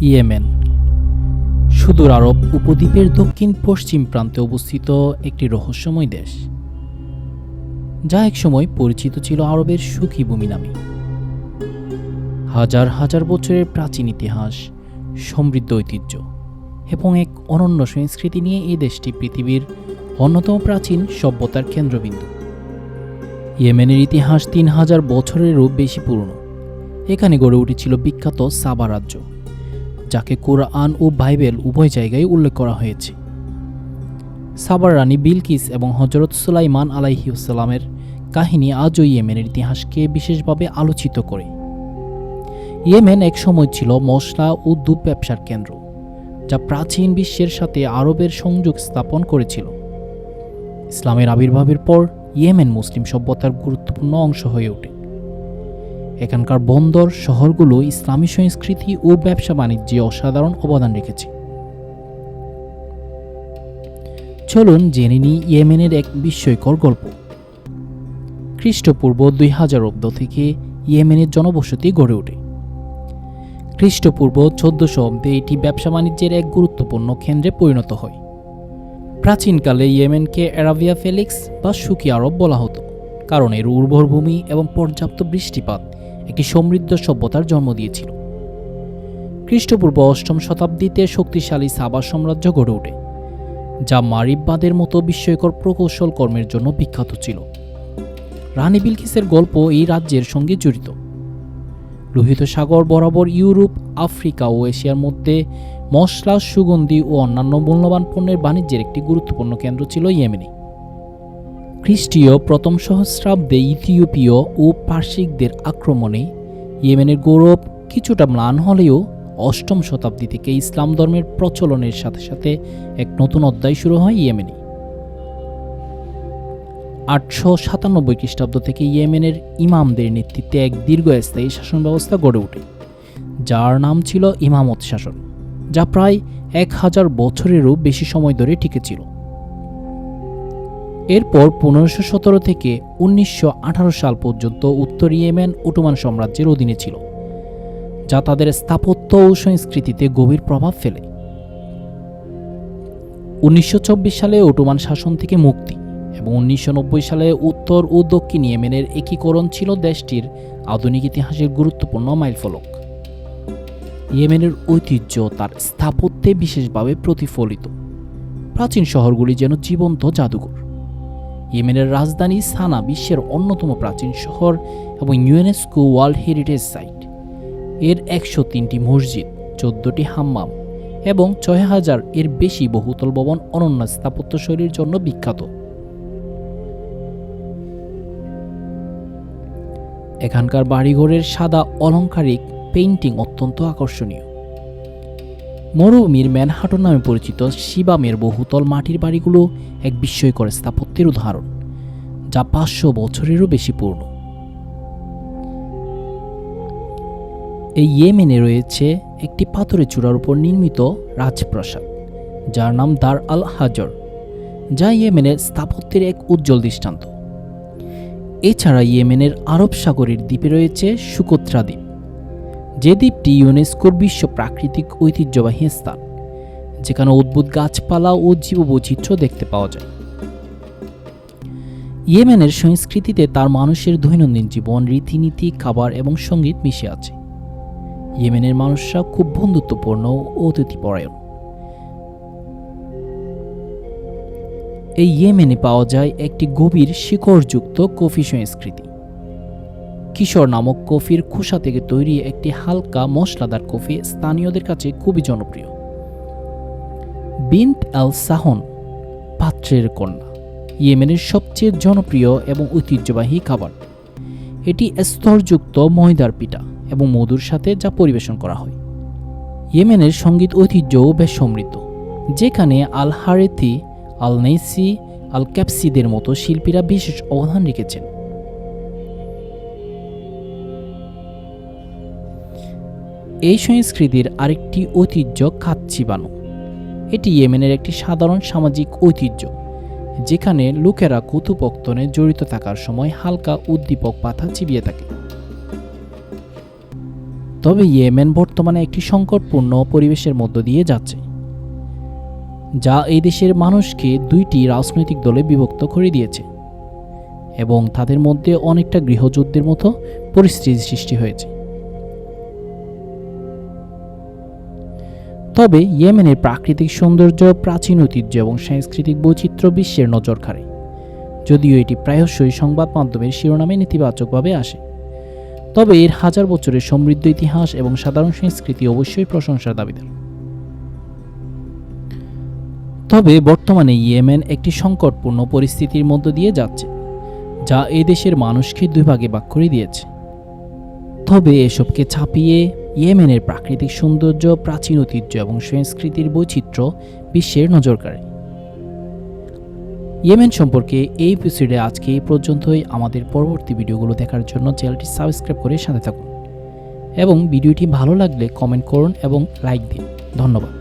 Yemen. সুদূর আরব উপদ্বীপের দক্ষিণ পশ্চিম প্রান্তে অবস্থিত একটি রহস্যময় দেশ, যা একসময় পরিচিত ছিল আরবের সুখী ভূমি নামে। হাজার হাজার বছরের প্রাচীন ইতিহাস, সমৃদ্ধ ঐতিহ্য এবং এক অনন্য সংস্কৃতি নিয়ে এই দেশটি পৃথিবীর অন্যতম প্রাচীন সভ্যতার কেন্দ্রবিন্দু। ইয়েমেনের ইতিহাস তিন হাজার বছরেরও বেশি পুরনো। এখানে গড়ে উঠেছিল বিখ্যাত সাবা রাজ্য। যাকে কোরআন ও বাইবেল উভয় জায়গায় উল্লেখ করা হয়েছে। সাবার রানী বিলকিস এবং হজরত সুলাইমান আলাইহিউসালামের কাহিনী আজও ইয়েমেনের ইতিহাসকে বিশেষভাবে আলোচিত করে। ইয়েমেন এক সময় ছিল মশলা ও দুধ ব্যবসার কেন্দ্র, যা প্রাচীন বিশ্বের সাথে আরবের সংযোগ স্থাপন করেছিল। ইসলামের আবির্ভাবের পর ইয়েমেন মুসলিম সভ্যতার গুরুত্বপূর্ণ অংশ হয়ে ওঠে। এখানকার বন্দর, শহরগুলো ইসলামী সংস্কৃতি ও ব্যবসা বাণিজ্যে অসাধারণ অবদান রেখেছে। চলুন জেনে নিই ইয়েমেনের এক বিস্ময়কর গল্প। খ্রিস্টপূর্ব দুই হাজার অব্দ থেকে ইয়েমেনের জনবসতি গড়ে ওঠে। খ্রিস্টপূর্ব চোদ্দশো অব্দে এটি ব্যবসা বাণিজ্যের এক গুরুত্বপূর্ণ কেন্দ্রে পরিণত হয়। প্রাচীনকালে ইয়েমেনকে অ্যারাবিয়া ফেলিক্স বা সুকি আরব বলা হতো, কারণ এর উর্বর ভূমি এবং পর্যাপ্ত বৃষ্টিপাত। একটি সমৃদ্ধ সভ্যতার জন্ম দিয়েছিল। খ্রিস্টপূর্ব অষ্টম শতাব্দীতে শক্তিশালী সাবা সাম্রাজ্য গড়ে ওঠে, যা মারিববাদের মতো বিস্ময়কর প্রকৌশল কর্মের জন্য বিখ্যাত ছিল। রানী বিলকিসের গল্প এই রাজ্যের সঙ্গে জড়িত। লোহিত সাগর বরাবর ইউরোপ, আফ্রিকা ও এশিয়ার মধ্যে মশলা, সুগন্ধি ও অন্যান্য মূল্যবান পণ্যের বাণিজ্যের একটি গুরুত্বপূর্ণ কেন্দ্র ছিল ইয়েমেনে। খ্রিস্টীয় প্রথম সহস্রাব্দে ইথিওপীয় ও পার্শ্বিকদের আক্রমণে ইয়েমেনের গৌরব কিছুটা ম্লান হলেও অষ্টম শতাব্দী থেকে ইসলাম ধর্মের প্রচলনের সাথে সাথে এক নতুন অধ্যায় শুরু হয় ইয়েমেনে। আটশো সাতানব্বই খ্রিস্টাব্দ থেকে ইয়েমেনের ইমামদের নেতৃত্বে এক দীর্ঘস্থায়ী শাসন ব্যবস্থা গড়ে ওঠে, যার নাম ছিল ইমামত শাসন, যা প্রায় এক হাজার বছরেরও বেশি সময় ধরে টিকেছিল এরপর পনেরোশো সতেরো থেকে উনিশশো আঠারো সাল পর্যন্ত উত্তর ইয়েমেন ওটোমান সাম্রাজ্যের অধীনে ছিল, যা তাদের স্থাপত্য ও সংস্কৃতিতে গভীর প্রভাব ফেলে। উনিশশো চব্বিশ সালে ওটোমান শাসন থেকে মুক্তি এবং উনিশশো নব্বই সালে উত্তর ও দক্ষিণ ইয়েমেনের একীকরণ ছিল দেশটির আধুনিক ইতিহাসের গুরুত্বপূর্ণ মাইলফলক। ইয়েমেনের ঐতিহ্য তার স্থাপত্যে বিশেষভাবে প্রতিফলিত। প্রাচীন শহরগুলি যেন জীবন্ত জাদুঘর। ইয়েমেনের রাজধানী সানা বিশ্বের অন্যতম প্রাচীন শহর এবং ইউনেস্কো ওয়ার্ল্ড হেরিটেজ সাইট। এর একশো তিনটি মসজিদ, চোদ্দটি হাম্মাম এবং ছয় হাজার এর বেশি বহুতল ভবন অনন্য স্থাপত্যশৈলীর জন্য বিখ্যাত। এখানকার বাড়িঘরের সাদা অলংকারিক পেইন্টিং অত্যন্ত আকর্ষণীয়। মরুভূমির ম্যানহাটন নামে পরিচিত শিবামের বহুতল মাটির বাড়িগুলো এক বিস্ময়কর স্থাপত্যের উদাহরণ, যা পাঁচশো বছরেরও বেশি পুরনো। এই ইয়েমেনে রয়েছে একটি পাথরের চূড়ার উপর নির্মিত রাজপ্রাসাদ, যার নাম দার আল হাজর, যা ইয়েমেনের স্থাপত্যের এক উজ্জ্বল দৃষ্টান্ত। এছাড়া ইয়েমেনের আরব সাগরের দ্বীপে রয়েছে সুকোত্রা দ্বীপ। যে দ্বীপটি ইউনেস্কোর বিশ্ব প্রাকৃতিক ঐতিহ্যবাহী স্থান, যেখানে অদ্ভুত গাছপালা ও জীববৈচিত্র্য দেখতে পাওয়া যায়। ইয়েমেনের সংস্কৃতিতে তার মানুষের দৈনন্দিন জীবন, রীতিনীতি, খাবার এবং সংগীত মিশে আছে। ইয়েমেনের মানুষরা খুব বন্ধুত্বপূর্ণ ও অতিথিপরায়ণ। এই ইয়েমেনে পাওয়া যায় একটি গভীর শিকড়যুক্ত কফি সংস্কৃতি। কিশোর নামক কফির খোসা থেকে তৈরি একটি হালকা মশলাদার কফি স্থানীয়দের কাছে খুবই জনপ্রিয়। বিন্ত আল সাহন, পাত্রের কন্যা, ইয়েমেনের সবচেয়ে জনপ্রিয় এবং ঐতিহ্যবাহী খাবার। এটি স্তরযুক্ত ময়দার পিঠা এবং মধুর সাথে যা পরিবেশন করা হয়। ইয়েমেনের সংগীত ঐতিহ্যও বেশ সমৃদ্ধ, যেখানে আল হারেথি আল নেসি আল ক্যাপসিদের মতো শিল্পীরা বিশেষ অবদান রেখেছেন। এই সংস্কৃতির আরেকটি ঐতিহ্য খাচ্চিবানো এটি ইয়েমেনের একটি সাধারণ সামাজিক ঐতিহ্য, যেখানে লোকেরা কুতুপক্তনে জড়িত থাকার সময় হালকা উদ্দীপক পাতা চিবিয়ে থাকে। তবে ইয়েমেন বর্তমানে একটি সংকটপূর্ণ পরিবেশের মধ্য দিয়ে যাচ্ছে, যা এই দেশের মানুষকে দুইটি রাজনৈতিক দলে বিভক্ত করে দিয়েছে এবং তাদের মধ্যে অনেকটা গৃহযুদ্ধের মতো পরিস্থিতি সৃষ্টি হয়েছে। তবে ইয়েমেনের প্রাকৃতিক সৌন্দর্য, প্রাচীন ঐতিহ্য এবং সাংস্কৃতিক বৈচিত্র্য বিশ্বের নজর কাড়ে যদিও এটি প্রায়শই সংবাদ মাধ্যমের শিরোনামে নেতিবাচকভাবে আসে। তবে এর হাজার বছরের সমৃদ্ধ ইতিহাস এবং সাধারণ সংস্কৃতি অবশ্যই প্রশংসার দাবিদার। তবে বর্তমানে ইয়েমেন একটি সংকটপূর্ণ পরিস্থিতির মধ্য দিয়ে যাচ্ছে, যা এই দেশের মানুষকে দুই ভাগে ভাগ করে দিয়েছে। তবে এসবকে ছাপিয়ে ইয়েমেনের প্রাকৃতিক সৌন্দর্য, প্রাচীন ঐতিহ্য এবং সংস্কৃতির বৈচিত্র্য বিশ্বের নজর কাড়ে। ইয়েমেন সম্পর্কে এই এপিসোডে আজকে এই পর্যন্তই। আমাদের পরবর্তী ভিডিওগুলো দেখার জন্য চ্যানেলটি সাবস্ক্রাইব করে সাথে থাকুন। এবং ভিডিওটি ভালো লাগলে কমেন্ট করুন এবং লাইক দিন। ধন্যবাদ।